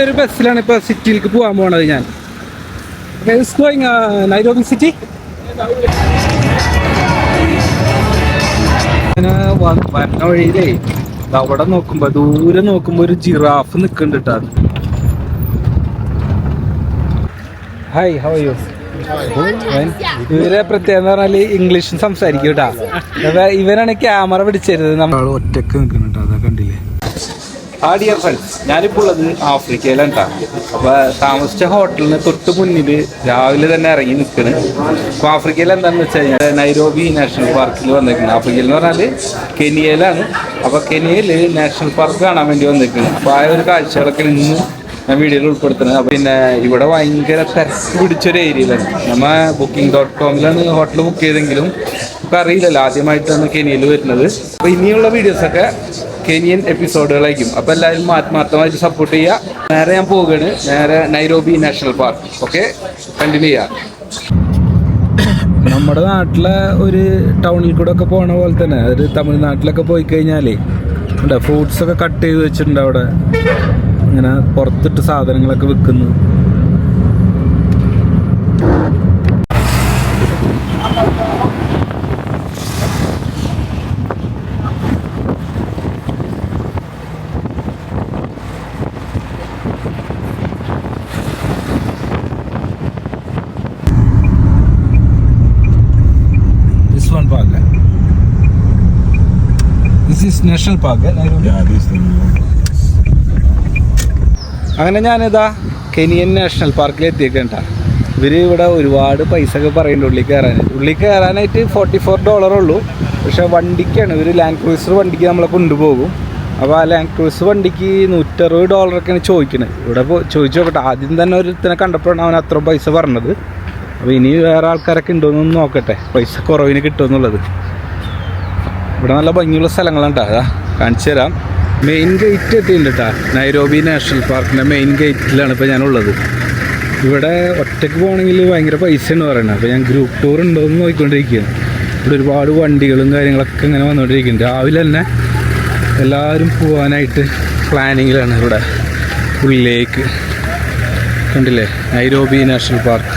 ഒരു ബസ്സിലാണ് ഇപ്പൊ സിറ്റിയിലേക്ക് പോകാൻ പോണത് ഞാൻ. ഗോയിങ് നൈറോബി സിറ്റി അങ്ങനെ വ- വരുന്ന വഴിയിലേ അവിടെ നോക്കുമ്പോ ദൂരെ നോക്കുമ്പോ ഒരു ജിറാഫ് നിക്കുന്നുണ്ട് കേട്ടോ ഹായ് ഹൗ യു ഇവരെ പ്രത്യേകത എന്ന് പറഞ്ഞാൽ ഇംഗ്ലീഷും സംസാരിക്കും കേട്ടാ ഇവനാണ് ക്യാമറ പിടിച്ചരുത് നമ്മൾ ഒറ്റയ്ക്ക് നിൽക്കുന്നുണ്ട് അതാ കണ്ടില്ലേ? ആ ഡിയർ ഫ്രണ്ട്സ് ഞാനിപ്പോൾ ഉള്ളത് ആഫ്രിക്കയിലാണ് ട്ടാ. അപ്പൊ താമസിച്ച ഹോട്ടലിന് തൊട്ട് മുന്നിൽ രാവിലെ തന്നെ ഇറങ്ങി നിൽക്കണ് അപ്പൊ ആഫ്രിക്കയിൽ എന്താണെന്ന് വെച്ച് കഴിഞ്ഞാൽ നൈരോബി നാഷണൽ പാർക്കിൽ വന്നിരിക്കുന്നത് ആഫ്രിക്കയിൽ എന്ന് പറഞ്ഞാൽ കെനിയയിലാണ്. അപ്പൊ കെനിയയിൽ നാഷണൽ പാർക്ക് കാണാൻ വേണ്ടി വന്നിരിക്കുന്നത് അപ്പൊ ആ ഒരു കാഴ്ചകളൊക്കെ ഇന്ന് ഞാൻ വീഡിയോയിൽ ഉൾപ്പെടുത്തുന്നത്. അപ്പൊ പിന്നെ ഇവിടെ ഭയങ്കര തിരക്ക് പിടിച്ചൊരു ഏരിയയിലാണ്. നമ്മ ബുക്കിംഗ് ഡോട്ട് കോമിലാണ് ഹോട്ടൽ ബുക്ക് ചെയ്തെങ്കിലും അറിയില്ലല്ലോ ആദ്യമായിട്ടാണ് കെനിയയിൽ വരുന്നത്. അപ്പൊ ഇനിയുള്ള വീഡിയോസൊക്കെ കെനിയൻ എപ്പിസോഡുകളായിരിക്കും അപ്പോൾ എല്ലാവരും ആത്മാർത്ഥമായിട്ട് സപ്പോർട്ട് ചെയ്യുക. നേരെ ഞാൻ പോവുകയാണ്. നേരെ Nairobi national park okay continue ചെയ്യാം. നമ്മുടെ നാട്ടിലെ ഒരു ടൗണിൽ കൂടെ ഒക്കെ പോണ പോലെ തന്നെ. ഒരു തമിഴ്നാട്ടിലൊക്കെ പോയി കഴിഞ്ഞാലേ ഫ്രൂട്ട്സ് ഒക്കെ കട്ട് ചെയ്ത് വെച്ചിട്ടുണ്ട് അവിടെ. ഇങ്ങനെ പുറത്തിട്ട് സാധനങ്ങളൊക്കെ വിൽക്കുന്നു This one park. eh? This park eh. അങ്ങനെ ഞാനിതാ കെനിയൻ നാഷണൽ പാർക്കിൽ എത്തിയേക്കണ്ട ഇവർ ഇവിടെ ഒരുപാട് പൈസ ഒക്കെ പറയുന്നുണ്ട് ഉള്ളിൽ കയറാൻ ഉള്ളിൽ കയറാനായിട്ട് ഫോർട്ടി ഫോർ ഡോളർ ഉള്ളൂ. പക്ഷേ വണ്ടിക്കാണ്. ഇവർ ലാൻഡ് ക്രൂസർ വണ്ടിക്ക് നമ്മളെ കൊണ്ടുപോകും. അപ്പോൾ ആ ലാൻഡ് ക്രൂസർ വണ്ടിക്ക് നൂറ്ററുപത് ഡോളറൊക്കെയാണ് ചോദിക്കുന്നത് ഇവിടെ ചോദിച്ചു നോക്കട്ടെ. ആദ്യം തന്നെ ഒരുത്തിനെ കണ്ടപ്പോഴാണ് അവൻ അത്ര പൈസ പറഞ്ഞത്. അപ്പോൾ ഇനി വേറെ ആൾക്കാരൊക്കെ ഉണ്ടോയെന്നൊന്ന് നോക്കട്ടെ. പൈസ കുറവിന് കിട്ടുമെന്നുള്ളത്. ഇവിടെ നല്ല ഭംഗിയുള്ള സ്ഥലങ്ങളാണ് കേട്ടോ അതാ കാണിച്ചു തരാം. മെയിൻ ഗേറ്റ് എത്തിയിട്ടുണ്ട് കേട്ടോ നൈരോബി നാഷണൽ പാർക്കിന്റെ മെയിൻ ഗേറ്റിലാണ് ഇപ്പോൾ ഞാനുള്ളത്. ഇവിടെ ഒറ്റയ്ക്ക് പോകണമെങ്കിൽ ഭയങ്കര പൈസയാണ് പറയുന്നത്. അപ്പോൾ ഞാൻ ഗ്രൂപ്പ് ടൂർ ഉണ്ടോ എന്ന് നോക്കിക്കൊണ്ടിരിക്കുകയാണ്. ഇവിടെ ഒരുപാട് വണ്ടികളും കാര്യങ്ങളൊക്കെ ഇങ്ങനെ വന്നുകൊണ്ടിരിക്കുന്നുണ്ട്. രാവിലെ തന്നെ എല്ലാവരും പോകാനായിട്ട് പ്ലാനിങ്ങിലാണ് ഇവിടെ. ഉള്ളിലേക്ക്. കണ്ടില്ലേ? നൈരോബി നാഷണൽ പാർക്ക്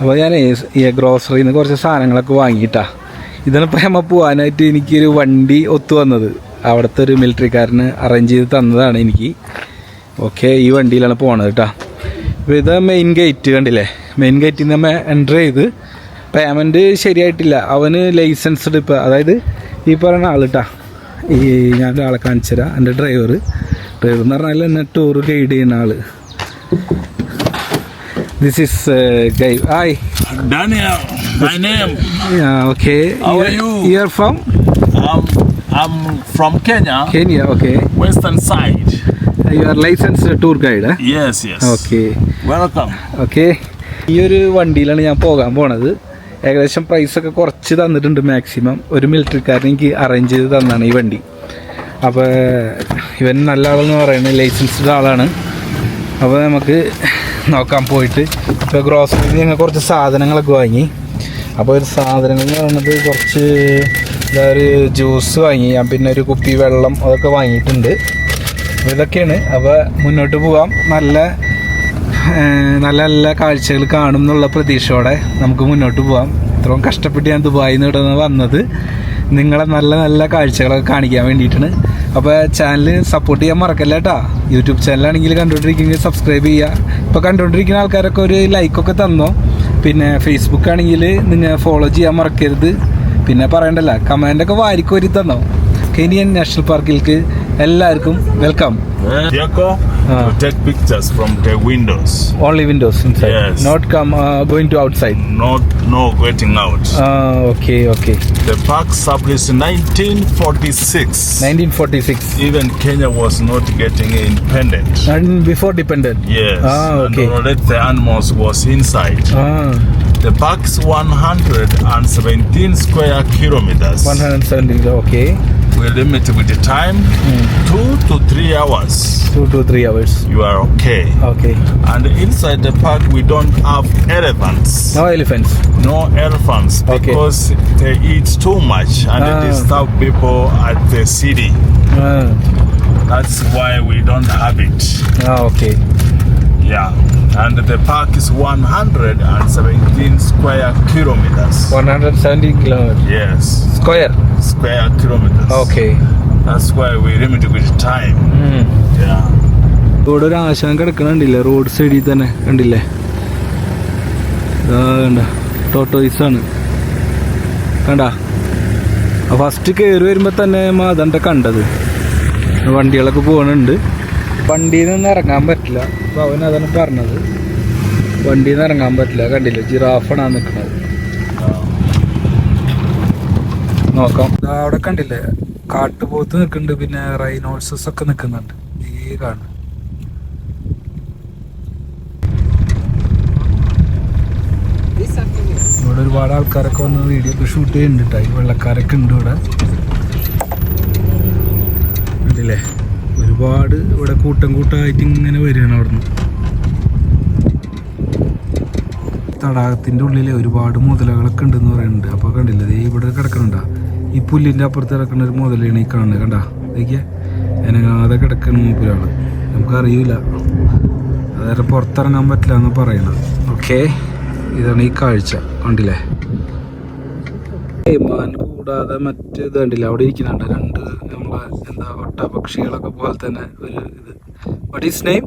അപ്പോൾ ഞാൻ ഈ ഗ്രോസറിയിൽ നിന്ന് കുറച്ച് സാധനങ്ങളൊക്കെ വാങ്ങിയിട്ടാ. ഇതാണ് പ്രേമ പോകാനായിട്ട് എനിക്കൊരു വണ്ടി ഒത്തു വന്നത്. അവിടുത്തെ ഒരു മിലിറ്ററിക്കാരന് അറേഞ്ച് ചെയ്ത് തന്നതാണ് എനിക്ക്. ഓക്കെ ഈ വണ്ടിയിലാണ് പോണത് കേട്ടോ അപ്പോൾ ഇത് മെയിൻ ഗേറ്റ് കണ്ടില്ലേ? മെയിൻ ഗേറ്റിൽ നിന്ന് എന്റർ ചെയ്ത് പേയ്മെന്റ് ശരിയായിട്ടില്ല. അവന് ലൈസൻസ്ഡ് ഇപ്പോൾ അതായത് ഈ പറയുന്ന ആൾ കേട്ടാ ഈ ഞാൻ ഒരാളെ കാണിച്ചു തരാം എന്റെ ഡ്രൈവർ ഡ്രൈവർ എന്ന് പറഞ്ഞാൽ എന്നെ ടൂർ ഗൈഡ് ചെയ്യുന്ന ആൾ this is guy hi Daniel, my name. Yeah, okay. How are you? You are from I'm I'm from Kenya, Kenya, okay. western side. You are licensed tour guide, guide Yes, yes. Okay. Welcome. Okay. ഈ ഒരു വണ്ടിയിലാണ് ഞാൻ പോകാൻ പോണത് ഏകദേശം price ഒക്കെ കുറച്ച് തന്നിട്ടുണ്ട് മാക്സിമം ഒരു മിലിറ്ററിക്കാരൻ എനിക്ക് അറേഞ്ച് ചെയ്ത് തന്നാണ് ഈ വണ്ടി അപ്പോൾ ഇവൻ നല്ല ആളെന്ന് പറയുന്നത് ലൈസൻസ്ഡ് ആളാണ് അപ്പോൾ നമുക്ക് നോക്കാൻ പോയിട്ട് ഇപ്പോൾ ഗ്രോസറിയിൽ ഞങ്ങൾ കുറച്ച് സാധനങ്ങളൊക്കെ വാങ്ങി അപ്പോൾ ഒരു സാധനങ്ങൾ എന്ന് പറയുന്നത് കുറച്ച് ഒരു ജ്യൂസ് വാങ്ങി ഞാൻ പിന്നെ ഒരു കുപ്പി വെള്ളം അതൊക്കെ വാങ്ങിയിട്ടുണ്ട്. അപ്പോൾ ഇതൊക്കെയാണ്. അപ്പോൾ മുന്നോട്ട് പോവാം നല്ല നല്ല നല്ല കാഴ്ചകൾ കാണും എന്നുള്ള പ്രതീക്ഷയോടെ നമുക്ക് മുന്നോട്ട് പോവാം ഇത്രയും കഷ്ടപ്പെട്ട് ഞാൻ ദുബായിൽ നിന്ന് ഇവിടെ വന്നത്. നിങ്ങളെ നല്ല നല്ല കാഴ്ചകളൊക്കെ കാണിക്കാൻ വേണ്ടിയിട്ടാണ്. അപ്പോൾ ചാനൽ സപ്പോർട്ട് ചെയ്യാൻ മറക്കല്ല കേട്ടോ യൂട്യൂബ് ചാനലാണെങ്കിൽ കണ്ടുകൊണ്ടിരിക്കുന്നത് സബ്സ്ക്രൈബ് ചെയ്യുക. ഇപ്പോൾ കണ്ടുകൊണ്ടിരിക്കുന്ന ആൾക്കാരൊക്കെ ഒരു ലൈക്കൊക്കെ തന്നോ? പിന്നെ ഫേസ്ബുക്ക് ആണെങ്കിൽ നിങ്ങൾ ഫോളോ ചെയ്യാൻ മറക്കരുത്. പിന്നെ പറയണ്ടല്ല കമന്റൊക്കെ വാരിക്കോരി തന്നോ. കെനിയൻ നാഷണൽ പാർക്കിലേക്ക് എല്ലാവർക്കും welcome Vehicle Ah. to take pictures from the windows. Only windows inside. Yes. Not come uh, going to outside. Not no getting out. Uh, okay, okay. the park established in 1946. 1946. Even Kenya was not getting independent. And before dependent. Yes. Ah, okay. And already the animals was inside. Ah, The park's 117 square kilometers. 170. Okay. we limit with the time mm. two to three hours. Two to three hours. You are okay. Okay. And inside the park we don't have elephants. No elephants. No elephants okay. because they eat too much and ah. they disturb people at the city. Ah. that's why we don't have it. Ah, okay. Yeah, and the park is 117 square kilometers. One hundred seventy kilometre Yes, square square kilometers. Okay That's why we limit with time. Yeah. ഇവിടെ ഒരു ആശാൻ കിടക്കണുണ്ടില്ലേ? Road സൈഡിൽ തന്നെ കണ്ടില്ലേ? കണ്ട? Tortoise ആണ്. കണ്ട? First കയറി വരുമ്പോൾ തന്നെ മാതണ്ട കണ്ടത്. വണ്ടികളൊക്കെ പോകണുണ്ട് വണ്ടിയിൽ നിന്ന് ഇറങ്ങാൻ പറ്റില്ല. അപ്പോൾ അവൻ അതാണ് പറഞ്ഞത്. വണ്ടിയിൽ നിന്ന് ഇറങ്ങാൻ പറ്റില്ല. കണ്ടില്ല? ജിറാഫാണ് നിൽക്കുന്നത് നോക്കാം. അവിടെ കണ്ടില്ലേ? കാട്ടുപോത്ത് നിൽക്കുന്നുണ്ട്. പിന്നെ റൈനോൾസസ് ഒക്കെ നിൽക്കുന്നുണ്ട് ഈ കാണും. ഇവിടെ ഒരുപാട് ആൾക്കാരൊക്കെ വന്ന് വീഡിയോ ഒക്കെ ഷൂട്ട് ചെയ്യുന്നുണ്ട് ഈ വെള്ളക്കാരൊക്കെ ഉണ്ട് ഇവിടെ കണ്ടില്ലേ ഒരുപാട് ഇവിടെ കൂട്ടം കൂട്ടമായിട്ട് ഇങ്ങനെ വരികയാണ് അവിടുന്ന്. തടാകത്തിന്റെ ഉള്ളിൽ ഒരുപാട് മുതലകളൊക്കെ ഉണ്ടെന്ന് പറയുന്നുണ്ട്. അപ്പോൾ കണ്ടില്ലേ ഇവിടെ കിടക്കണുണ്ട ഈ പുല്ലിന്റെ അപ്പുറത്ത് കിടക്കുന്ന ഒരു മുതലാണ് ഈ കാണുന്നത്. കണ്ട? ഇതൊക്കെ എനങ്ങാതെ കിടക്കുന്ന മൂപ്പിലാണ് നമുക്കറിയില്ല അതായത് പുറത്തിറങ്ങാൻ പറ്റില്ല എന്ന് പറയണം ഓക്കെ. ഇതാണ് ഈ കാഴ്ച. കണ്ടില്ലേ? മാൻ കൂടാതെ മറ്റേ ഇത് കണ്ടില്ല അവിടെ ഇരിക്കുന്നുണ്ട് രണ്ട് ഒട്ട പക്ഷികളൊക്കെ പോലെ തന്നെ ഒരു ഇത്. What is name.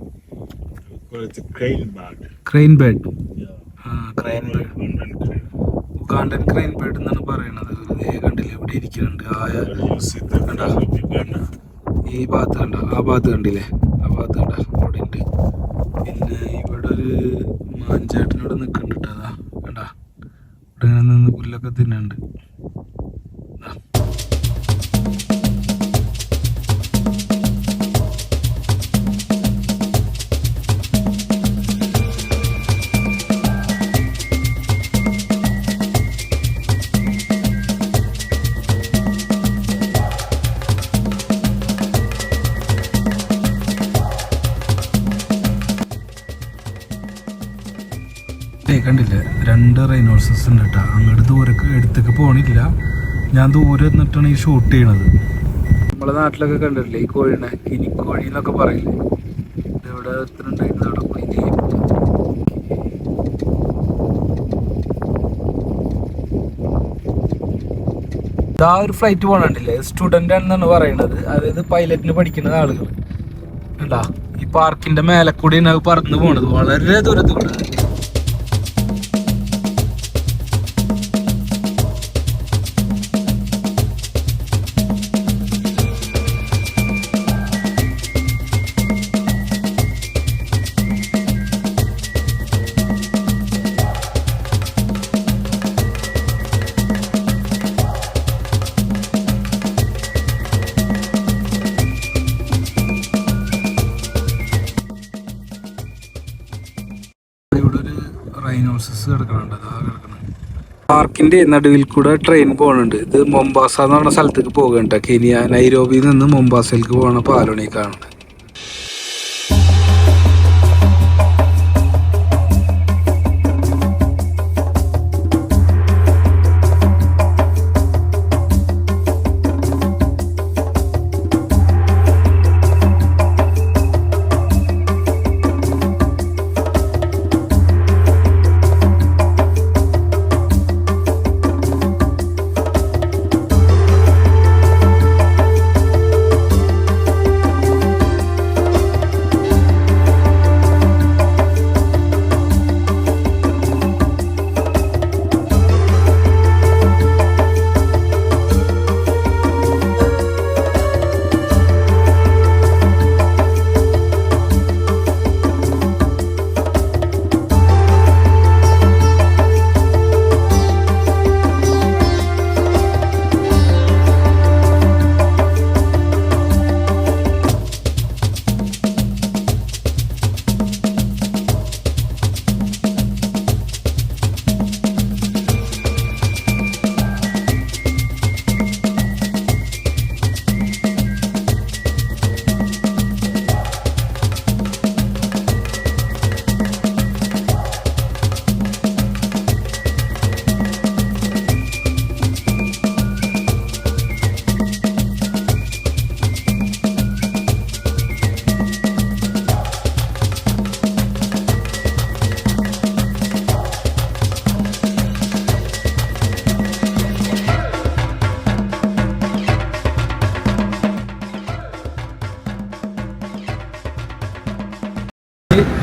Crane bird ആ crane bird Ugandan crane bird എന്നാണ് പറയുന്നത്. കണ്ടില്ല ഇവിടെ ഇരിക്കുന്നുണ്ട്. ആയ. ഈ ഭാഗത്ത് കണ്ട. ആ ഭാഗത്ത് കണ്ടില്ലേ? ആ ഭാഗത്ത് കണ്ട. അവിടെ ഉണ്ട്. പിന്നെ ഇവിടെ ഒരു മാഞ്ചേട്ടനോട് നിൽക്കുന്നുണ്ട് കേട്ടോ. അതാ കണ്ട. ഇവിടെ ഇങ്ങനെ നിന്ന് പുല്ലൊക്കെ തിന്നുന്നുണ്ട്. കണ്ടില്ലേ? രണ്ട് റൈനോസസ് ഉണ്ട് കേട്ടോ അങ്ങോട്ട് ദൂരക്ക് എടുത്തേക്ക് പോണില്ല. ഞാൻ ദൂരെ നിന്നിട്ടാണ് ഈ ഷൂട്ട് ചെയ്യണത്. നമ്മളെ നാട്ടിലൊക്കെ കണ്ടിട്ടില്ലേ? ഈ കോഴിനെ കിനിക്കോഴി എന്നൊക്കെ പറയില്ലേ? ഇവിടെ എത്ര ഉണ്ടായിരുന്നു അവിടെ പോയി ഇതാ ഒരു ഫ്ലൈറ്റ് പോകണില്ലേ സ്റ്റുഡന്റ് ആണെന്നാണ് പറയണത്. അതായത് പൈലറ്റിന് പഠിക്കുന്ന ആളുകൾ കണ്ടാ? ഈ പാർക്കിന്റെ മേലെ കൂടിയാണ് പറന്ന് പോണത്. വളരെ ദൂരത്ത് പാർക്കിന്റെ നടുവിൽ കൂടെ ട്രെയിൻ പോകുന്നുണ്ട് ഇത് മൊംബാസ എന്ന് പറഞ്ഞ സ്ഥലത്തേക്ക് പോകണ്ട കെനിയ നൈരോബിയിൽ നിന്ന് മൊംബാസയിലേക്ക് പോകുന്ന പാലാണ് കാണുന്നത്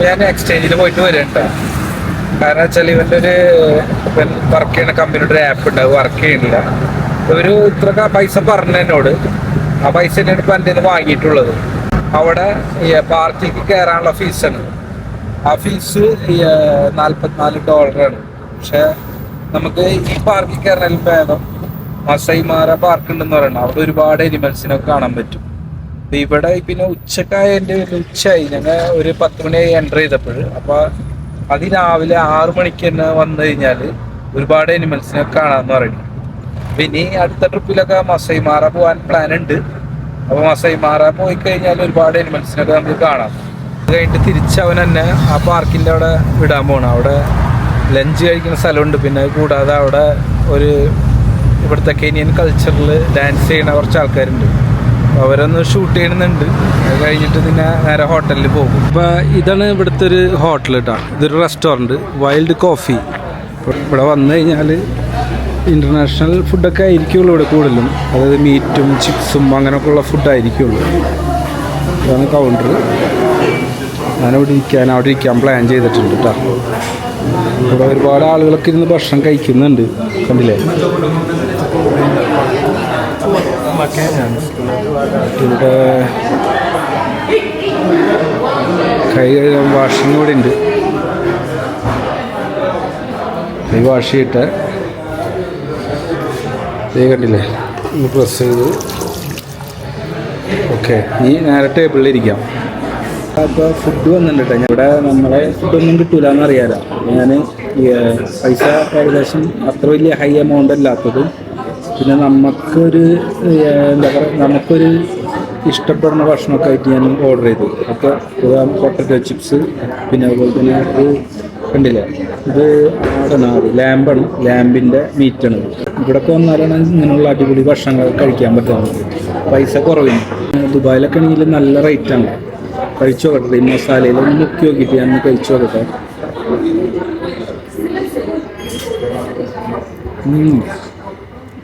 ഞാൻ എക്സ്ചേഞ്ചിൽ പോയിട്ട് വരണ്ട. കാരണം വെച്ചാൽ ഇവന്റെ ഒരു വർക്ക് ചെയ്യുന്ന കമ്പനിയുടെ ഒരു ആപ്പ് ഉണ്ട് അത് വർക്ക് ചെയ്യണില്ല ഒരു ഇത്ര പൈസ പറഞ്ഞു എന്നോട്. ആ പൈസ തന്നെയാണ് ഇപ്പൊ എന്റെ വാങ്ങിയിട്ടുള്ളത്. അവിടെ പാർട്ടിക്ക് കയറാനുള്ള ഫീസാണ് ആ ഫീസ് നാൽപ്പത്തിനാല് ഡോളറാണ് പക്ഷെ നമുക്ക് ഈ പാർക്കിൽ കയറാനും ഭേദം മസൈമാര പാർക്ക് ഉണ്ടെന്ന് പറയണം. അവിടെ ഒരുപാട് അനിമൽസിനൊക്കെ കാണാൻ പറ്റും. അപ്പൊ ഇവിടെ പിന്നെ ഉച്ചക്കായ ഉച്ചക്കായതിന്റെ ഉച്ചയായി. ഞങ്ങൾ ഒരു പത്ത് മണിയായി എന്റർ ചെയ്തപ്പോൾ. അപ്പൊ അതിരാവിലെ ആറു മണിക്ക് തന്നെ വന്നു കഴിഞ്ഞാൽ ഒരുപാട് അനിമൽസിനെ കാണാന്ന് പറയുന്നു. അപ്പൊ ഇനി അടുത്ത ട്രിപ്പിലൊക്കെ മസൈ മാറ പോകാൻ പ്ലാൻ ഉണ്ട്. അപ്പൊ മസൈ മാറ പോയി കഴിഞ്ഞാൽ ഒരുപാട് അനിമൽസിനൊക്കെ നമുക്ക് കാണാം. അത് കഴിഞ്ഞിട്ട് തിരിച്ച് അവൻ തന്നെ ആ പാർക്കിന്റെ അവിടെ വിടാൻ പോകണം അവിടെ ലഞ്ച് കഴിക്കുന്ന സ്ഥലമുണ്ട്. പിന്നെ കൂടാതെ അവിടെ ഒരു ഇവിടുത്തെ കെനിയൻ കൾച്ചറിൽ ഡാൻസ് ചെയ്യുന്ന കുറച്ച് ആൾക്കാരുണ്ട്. അവരൊന്ന് ഷൂട്ട് ചെയ്യണമെന്നുണ്ട് അത് കഴിഞ്ഞിട്ട് പിന്നെ നേരെ ഹോട്ടലിൽ പോകും. ഇപ്പോൾ ഇതാണ് ഇവിടുത്തെ ഒരു ഹോട്ടൽ കേട്ടോ ഇതൊരു റെസ്റ്റോറന്റ് വൈൽഡ് കോഫി ഇവിടെ വന്നു കഴിഞ്ഞാൽ ഇന്റർനാഷണൽ ഫുഡൊക്കെ ആയിരിക്കുള്ളൂ ഇവിടെ കൂടുതലും. അതായത് മീറ്റും ചിപ്സും അങ്ങനെയൊക്കെയുള്ള ഫുഡായിരിക്കുള്ളൂ ഇതാണ് കൗണ്ടർ ഞാനിവിടെ ഇരിക്കാൻ അവിടെ ഇരിക്കാൻ പ്ലാൻ ചെയ്തിട്ടുണ്ട് കേട്ടോ ഇവിടെ ഒരുപാട് ആളുകളൊക്കെ ഇരുന്ന് ഭക്ഷണം കഴിക്കുന്നുണ്ട്. കണ്ടില്ലേ? ഇവിടെ കൈ കഴുകാൻ വാഷിംഗ് കൂടി ഉണ്ട്. കൈ വാഷ് ചെയ്തിട്ട് ദേ കണ്ടില്ലേ? ഒന്ന് പ്രസ് ചെയ്ത്. ഓക്കെ ഈ നേരെ ടേബിളിൽ ഇരിക്കാം. അപ്പോൾ ഫുഡ് വന്നിട്ടുണ്ട് ഞാൻ ഇവിടെ നമ്മളെ ഫുഡൊന്നും കിട്ടൂല എന്ന് അറിയാലോ. ഞാൻ പൈസ ഏകദേശം അത്ര വലിയ ഹൈ എമൗണ്ട് അല്ലാത്തതും പിന്നെ നമുക്കൊരു എന്താ പറയുക നമുക്കൊരു ഇഷ്ടപ്പെടുന്ന ഭക്ഷണമൊക്കെ ആയിട്ട് ഞാൻ ഓർഡർ ചെയ്തു. അപ്പോൾ പൊട്ടറ്റോ ചിപ്സ് പിന്നെ അതുപോലെ തന്നെ ഇത് കണ്ടില്ലേ? ഇത് ആടാണ് ആട് ലാമ്പാണ്. ലാമ്പിന്റെ മീറ്റാണ് ഇവിടെയൊക്കെ വന്നാലാണ് ഇങ്ങനെയുള്ള അടിപൊളി ഭക്ഷണങ്ങൾ കഴിക്കാൻ പറ്റുന്നത്. പൈസ കുറവിന്. ദുബായിലൊക്കെ ആണെങ്കിൽ നല്ല റേറ്റാണ് കഴിച്ചു നോക്കട്ടെ. ഈ മസാലയിൽ ഒന്ന് മുക്കി നോക്കിയിട്ട് ഞാൻ കഴിച്ചു നോക്കട്ടെ.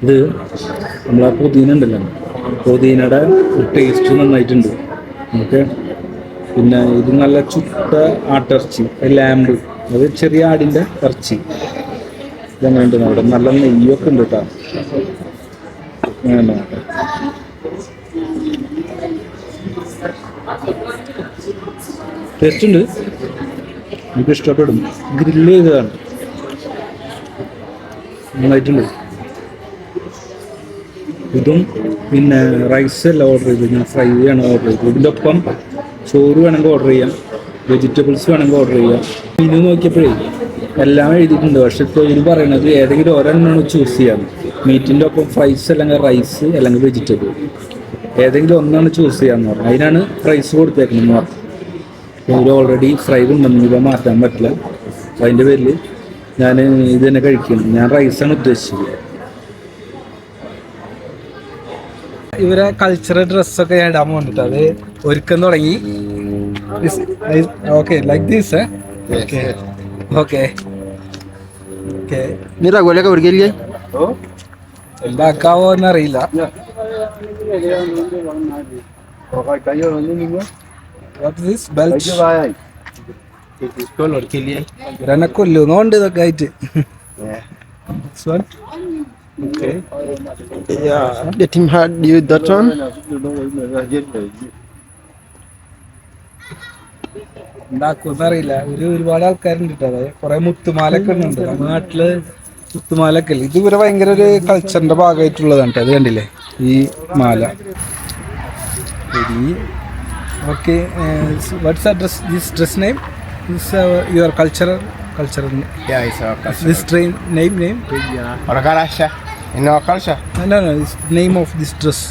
ഇത് നമ്മളെ പുതിന ഉണ്ടല്ലോ. പുതിനയുടെ ടേസ്റ്റ് നന്നായിട്ടുണ്ട്. ഓക്കെ? പിന്നെ ഇത് നല്ല ചുട്ട ആട്ടിറച്ചി ലാമ്പ് അത് ചെറിയ ആടിന്റെ ഇറച്ചി. ഇതെങ്ങനെയുണ്ട് അവിടെ നല്ല നെയ്യൊക്കെ ഉണ്ട് കേട്ടോ. ടേസ്റ്റ് ഉണ്ട്. എനിക്ക് ഇഷ്ടപ്പെടും. ഗ്രില്ല് ചെയ്തതാണ്. നന്നായിട്ടുണ്ട്. ഇതും പിന്നെ റൈസ് അല്ല ഓർഡർ ചെയ്തത് ഞാൻ ഫ്രൈ ആണ് ഓർഡർ ചെയ്തത്. ഇതിന്റെ ചോറ് വേണമെങ്കിൽ ഓർഡർ ചെയ്യാം. വെജിറ്റബിൾസ് വേണമെങ്കിൽ ഓർഡർ ചെയ്യാം. മെനു നോക്കിയപ്പോഴേ എല്ലാം എഴുതിയിട്ടുണ്ട്. പക്ഷെ ഇപ്പോൾ ഇത് പറയുന്നത് ഏതെങ്കിലും ഒരെണ്ണമാണ് ചൂസ് ചെയ്യാം. മീറ്റിന്റെ ഒപ്പം ഫ്രൈസ് അല്ലെങ്കിൽ റൈസ് അല്ലെങ്കിൽ വെജിറ്റബിൾ ഏതെങ്കിലും ഒന്നാണ് ചൂസ് ചെയ്യാന്ന് പറഞ്ഞു. അതിനാണ് റൈസ് കൊടുത്തേക്കുന്നത് പറഞ്ഞു. ഇതിൽ ഓൾറെഡി ഫ്രൈ ഉണ്ടെന്ന് ഇവ മാറ്റാൻ പറ്റില്ല. അതിന്റെ പേരിൽ ഞാൻ ഇത് തന്നെ കഴിക്കുന്നു. ഞാൻ റൈസാണ് ഉദ്ദേശിച്ചത്. ഇവരെ കൾച്ചറൽ ഡ്രസ്സൊക്കെ ഞാൻ ഇടാൻ വേണ്ടിട്ട് അത് ഒരുക്കം തുടങ്ങി. ഓക്കെ ലൈക്ക് ദിസ് ഓക്കെ ഉണ്ടാക്കാവോ എന്നറിയില്ല. കൊല്ലുന്നോണ്ട് ഇതൊക്കെ ആയിട്ട്? Okay. Yeah, the team had you that one. ഉണ്ടാക്കുമെന്ന് അറിയില്ല ഒരു ഒരുപാട് ആൾക്കാരുണ്ട് കേട്ടോ അതായത് കുറെ മുത്തുമാലൊക്കെ ഉണ്ട് നാട്ടിൽ മുത്തുമാലൊക്കെ ഇല്ലേ? ഇത് ഇവരെ ഭയങ്കര ഒരു കൾച്ചറിന്റെ ഭാഗമായിട്ടുള്ളതാണ് കേട്ടോ അത് കണ്ടില്ലേ? ഈ മാല. Okay what's address this dress name this your cultural cultural Yeah, it's our culture. This train name name Our culture. In our culture. No no name of this dress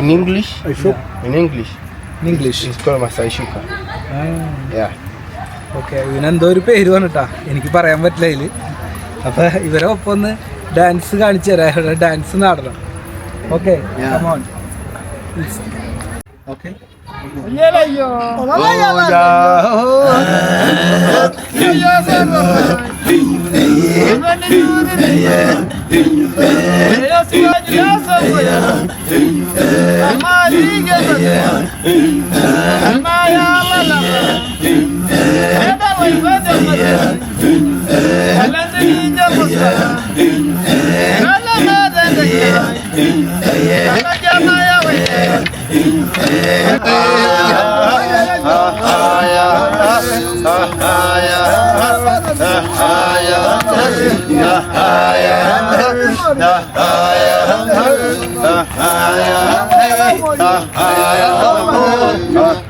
In English. In English. In English It's called Masai Shuka. Yeah. Okay ഇവനെന്തോ ഒരു പേര് പറഞ്ഞിട്ടാ എനിക്ക് പറയാൻ പറ്റില്ല ഇതിൽ അപ്പൊ ഇവരെ ഒപ്പം ഒന്ന് ഡാൻസ് കാണിച്ചു തരാം. ഇവിടെ ഡാൻസ് നടണം. Okay okay ha ha I am hurt. I am hurt. I am hurt. I am hurt.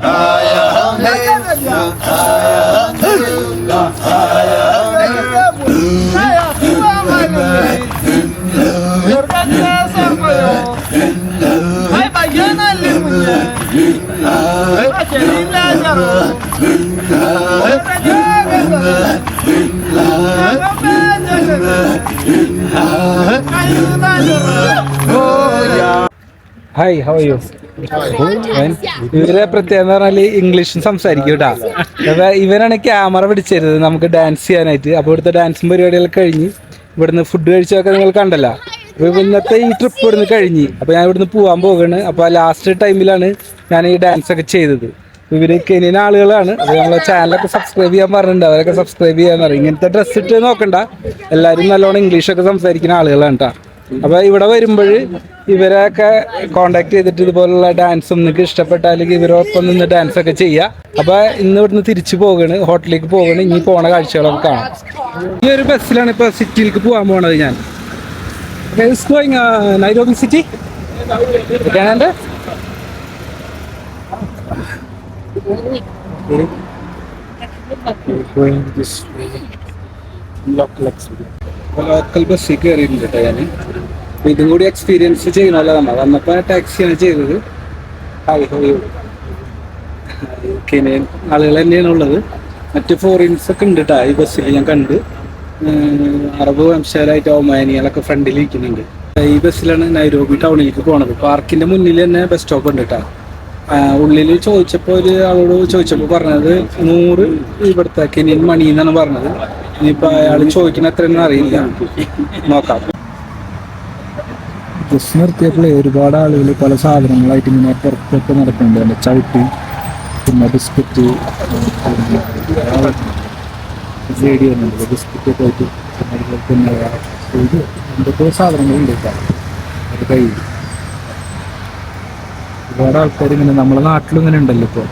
Hi how you ഇവരെ പ്രത്യേകത എന്ന് പറഞ്ഞാൽ ഇംഗ്ലീഷും സംസാരിക്കും കേട്ടാ. അപ്പൊ ഇവരാണ് ക്യാമറ പിടിച്ചിരുന്നത് നമുക്ക് ഡാൻസ് ചെയ്യാനായിട്ട്. അപ്പൊ ഇവിടുത്തെ ഡാൻസും പരിപാടികൾ കഴിഞ്ഞ് ഇവിടുന്ന് ഫുഡ് കഴിച്ചൊക്കെ നിങ്ങൾ കണ്ടല്ല. അപ്പൊ ഇന്നത്തെ ഈ ട്രിപ്പ് ഇവിടുന്ന് കഴിഞ്ഞ്. അപ്പൊ ഞാൻ ഇവിടുന്ന് പോവാൻ പോവാണ് അപ്പൊ ലാസ്റ്റ് ടൈമിലാണ് ഞാൻ ഈ ഡാൻസ് ഒക്കെ ചെയ്തത്. ഇവർ കെനിയൻ ആളുകളാണ്. അപ്പൊ നമ്മളെ ചാനലൊക്കെ സബ്സ്ക്രൈബ് ചെയ്യാൻ പറഞ്ഞിട്ടുണ്ട്. അവരൊക്കെ സബ്സ്ക്രൈബ് ചെയ്യാൻ പറയും. ഇങ്ങനത്തെ ഡ്രസ്സ് ഇട്ട് നോക്കണ്ട. എല്ലാരും നല്ലോണം ഇംഗ്ലീഷൊക്കെ സംസാരിക്കുന്ന ആളുകളാണ് കേട്ടോ. അപ്പൊ ഇവിടെ വരുമ്പോൾ ഇവരെയൊക്കെ കോണ്ടാക്ട് ചെയ്തിട്ട് ഇതുപോലുള്ള ഡാൻസും നിങ്ങൾക്ക് ഇഷ്ടപ്പെട്ട അല്ലെങ്കിൽ ഇവരോടൊപ്പം നിന്ന് ഡാൻസ് ഒക്കെ ചെയ്യാം. അപ്പൊ ഇന്ന് ഇവിടുന്ന് തിരിച്ചു പോകണ് ഹോട്ടലിലേക്ക് പോകണ് ഇനി പോണ കാഴ്ചകളൊക്കെ കാണാം. ഈ ഒരു ബസ്സിലാണ് ഇപ്പൊ സിറ്റിയിലേക്ക് പോകാൻ പോണത് ഞാൻ. നൈരോബി സിറ്റി കാനഡ ലോക്കൽ ബസ്സിൽ കയറിയിട്ടുണ്ട് ഞാൻ ഇതും കൂടി എക്സ്പീരിയൻസ് ചെയ്യണമല്ലോ നമ്മൾ വന്നപ്പോ ടാക്സിയാണ് ചെയ്തത്. ഹൈ ഹോയ് കെനിയൻ ആളുകൾ തന്നെയാണ് ഉള്ളത്. മറ്റ് ഫോറിൻസ് ഒക്കെ ഉണ്ട് കേട്ടോ ഈ ബസ്സിൽ ഞാൻ കണ്ട്. അറബ് വംശാലായിട്ട് ഒമാനികളൊക്കെ ഫ്രണ്ടിൽ ഇരിക്കുന്നുണ്ട്. ഈ ബസ്സിലാണ് നൈരോബി ടൗണിലേക്ക് പോണത്. പാർക്കിന്റെ മുന്നിൽ തന്നെ ബസ് സ്റ്റോപ്പ് ഉണ്ട് കേട്ടോ ഉള്ളിൽ ചോദിച്ചപ്പോൾ ഒരു ആളോട് ചോദിച്ചപ്പോൾ പറഞ്ഞത് നൂറ് ഇവിടുത്തെ കെനിയൻ മണി എന്നാണ് പറഞ്ഞത്. ഇനിയിപ്പോൾ അയാൾ ചോദിക്കുന്ന എത്രയെന്ന് അറിയില്ല. നോക്കാം. ബസ് നിർത്തിയപ്പോഴേ ഒരുപാട് ആളുകൾ പല സാധനങ്ങളായിട്ട് ഇങ്ങനെ പുറത്തൊക്കെ നടക്കുന്നുണ്ട്. എന്റെ ചവിട്ടി പിന്നെ ബിസ്ക്കറ്റ് റേഡിയോ ബിസ്ക്കറ്റ് ഒക്കെ പിന്നെ ഇത് എന്തൊക്കെയോ സാധനങ്ങളുണ്ട് കയ്യിൽ ഒരുപാട് ആൾക്കാർ ഇങ്ങനെ നമ്മളെ നാട്ടിലും ഇങ്ങനെ ഉണ്ടല്ലോ ഇപ്പോൾ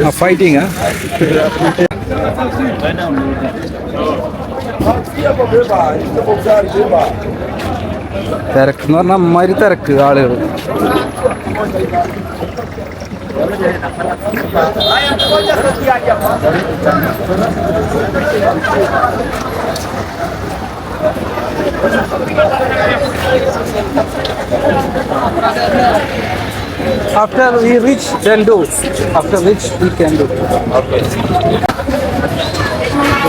Ah, fighting ah തിരക്ക് എന്ന് പറഞ്ഞാൽ അമ്മാതിരി തിരക്ക് ആളുകൾ After we reach, then do. After which we can do.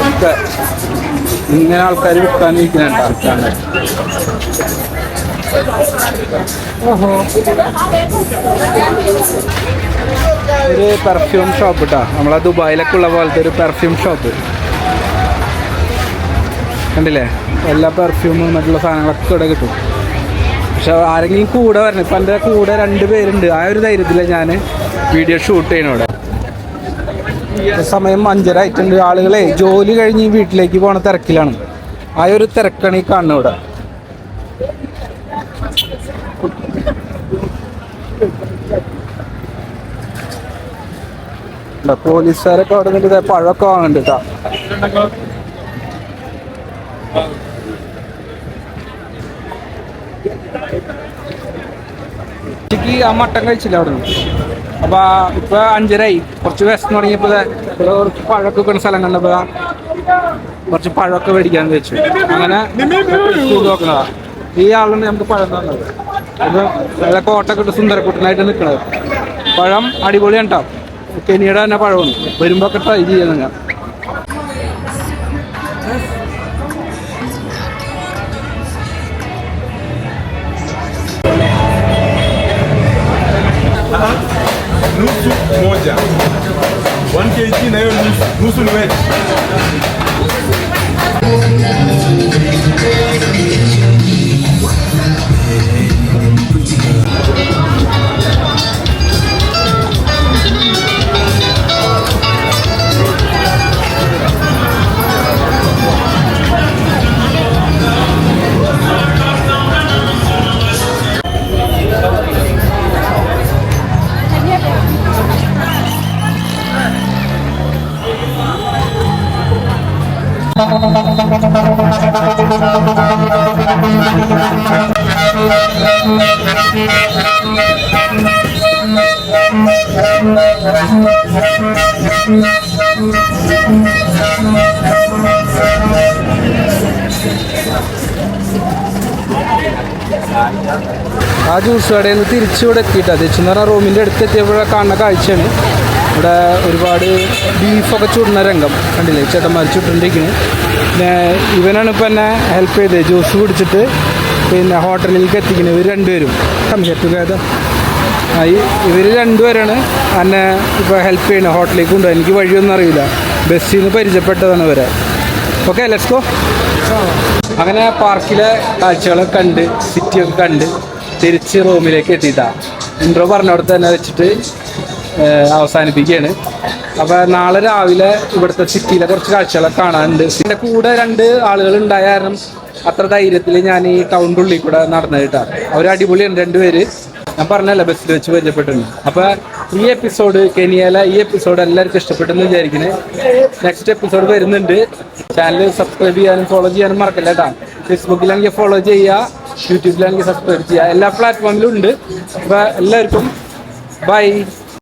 Okay. ഇങ്ങനെ ആൾക്കാർ വിൽക്കാനിരിക്കുന്നുണ്ട് ആൾക്കാണ് ഓഹോ ഒരു പെർഫ്യൂം ഷോപ്പ് കേട്ടോ നമ്മളെ ദുബായിലൊക്കെ ഉള്ള പോലത്തെ ഒരു പെർഫ്യൂം ഷോപ്പ് കണ്ടില്ലേ എല്ലാ പെർഫ്യൂമും മറ്റുള്ള സാധനങ്ങളൊക്കെ ഇവിടെ കിട്ടും. പക്ഷെ ആരെങ്കിലും കൂടെ വരണം. ഇപ്പം എന്റെ കൂടെ രണ്ട് പേരുണ്ട്. ആ ഒരു ധൈര്യത്തിലാണ് ഞാൻ വീഡിയോ ഷൂട്ട് ചെയ്യണം ഇവിടെ. സമയം അഞ്ചര ആയിട്ടുണ്ട്. ആളുകളെ ജോലി കഴിഞ്ഞ് വീട്ടിലേക്ക് പോണ തിരക്കിലാണ്. ആ ഒരു തിരക്കാണ് ഈ കാണുന്നത് ഇവിടെ. പോലീസുകാരൊക്കെ അവിടെ നിന്നിട്ട് പഴമൊക്കെ വാങ്ങുന്നുണ്ട് കേട്ടോ ഉച്ചയ്ക്ക് ആ മട്ടൻ കഴിച്ചില്ല അവിടെ നിന്ന് അപ്പൊ ഇപ്പൊ അഞ്ചരായി. കുറച്ച് വിശന്ന് തുടങ്ങിയപ്പോ ഇവിടെ കുറച്ച് പഴമൊക്കെ സ്ഥലം കണ്ടപ്പോ കുറച്ച് പഴമൊക്കെ മേടിക്കാന്ന് വെച്ചു. അങ്ങനെ നോക്കുന്നതാ ഈ ആളുണ്ട് നമുക്ക് പഴം തന്നത്. നല്ല കോട്ടൊക്കെ ഇട്ട് സുന്ദരക്കുട്ടനായിട്ട് നിൽക്കണത് പഴം അടിപൊളിയാണ് കേട്ടോ കെനിയുടെ തന്നെ പഴമുണ്ട് വരുമ്പോ ഒക്കെ ട്രൈ ചെയ്യാൻ ഞാൻ. 피자 1kg 내어 무슨 왜 ആ ജ്യൂസ് കടയിൽ നിന്ന് തിരിച്ച് ഇവിടെ എത്തിയിട്ടാണ് തിരിച്ചെന്ന് പറഞ്ഞാൽ റൂമിന്റെ അടുത്ത് എത്തിയപ്പോഴേ കാണുന്ന കാഴ്ചയാണ് ഇവിടെ ഒരുപാട് ബീഫൊക്കെ ചുടുന്ന രംഗം കണ്ടില്ലേ? ചേട്ടന്മാർ മരിച്ചിട്ടുണ്ടെങ്കിൽ പിന്നെ ഇവനാണ് ഇപ്പം എന്നെ ഹെൽപ്പ് ചെയ്തത് ജ്യൂസ് കുടിച്ചിട്ട് പിന്നെ ഹോട്ടലിലേക്ക് എത്തിക്കുന്നത് ഇവർ രണ്ടുപേരും. ആ ഈ ഇവർ രണ്ടുപേരാണ് എന്നെ ഇപ്പോൾ ഹെൽപ്പ് ചെയ്യുന്നത്. ഹോട്ടലിലേക്ക് കൊണ്ടുപോകാൻ എനിക്ക് വഴിയൊന്നും അറിയില്ല. ബസ്സിൽ നിന്ന് പരിചയപ്പെട്ടതാണ് ഇവരെ. ഓക്കെ ലെറ്റ്സ് ഗോ അങ്ങനെ പാർക്കിലെ കാഴ്ചകളൊക്കെ കണ്ട് സിറ്റിയൊക്കെ കണ്ട് തിരിച്ച് റൂമിലേക്ക് എത്തിയിട്ടാണ് ഇൻട്രോ പറഞ്ഞവിടെ തന്നെ വെച്ചിട്ട് അവസാനിപ്പിക്കുകയാണ്. അപ്പോൾ നാളെ രാവിലെ ഇവിടുത്തെ സിറ്റിയിലെ കുറച്ച് കാഴ്ചകളൊക്കെ കാണാനുണ്ട്. എന്റെ കൂടെ രണ്ട് ആളുകൾ ഉണ്ടായ കാരണം അത്ര ധൈര്യത്തിൽ ഞാൻ ഈ ടൗണിന്റെ ഉള്ളിൽ കൂടെ നടന്നു കേട്ടാ അവർ അടിപൊളിയാണ് രണ്ടുപേര്. ഞാൻ പറഞ്ഞല്ല ബസ്സിൽ വെച്ച് പരിചയപ്പെട്ടിട്ടുണ്ട്. അപ്പോൾ ഈ എപ്പിസോഡ് കെനിയയിലെ ഈ എപ്പിസോഡ് എല്ലാവർക്കും ഇഷ്ടപ്പെട്ടെന്ന് വിചാരിക്കുന്നത് നെക്സ്റ്റ് എപ്പിസോഡ് വരുന്നുണ്ട്. ചാനൽ സബ്സ്ക്രൈബ് ചെയ്യാനും ഫോളോ ചെയ്യാനും മറക്കല്ല കേട്ടോ ഫേസ്ബുക്കിലാണെങ്കിൽ ഫോളോ ചെയ്യുക യൂട്യൂബിലാണെങ്കിൽ സബ്സ്ക്രൈബ് ചെയ്യുക എല്ലാ പ്ലാറ്റ്ഫോമിലും ഉണ്ട്. അപ്പോൾ എല്ലാവർക്കും ബൈ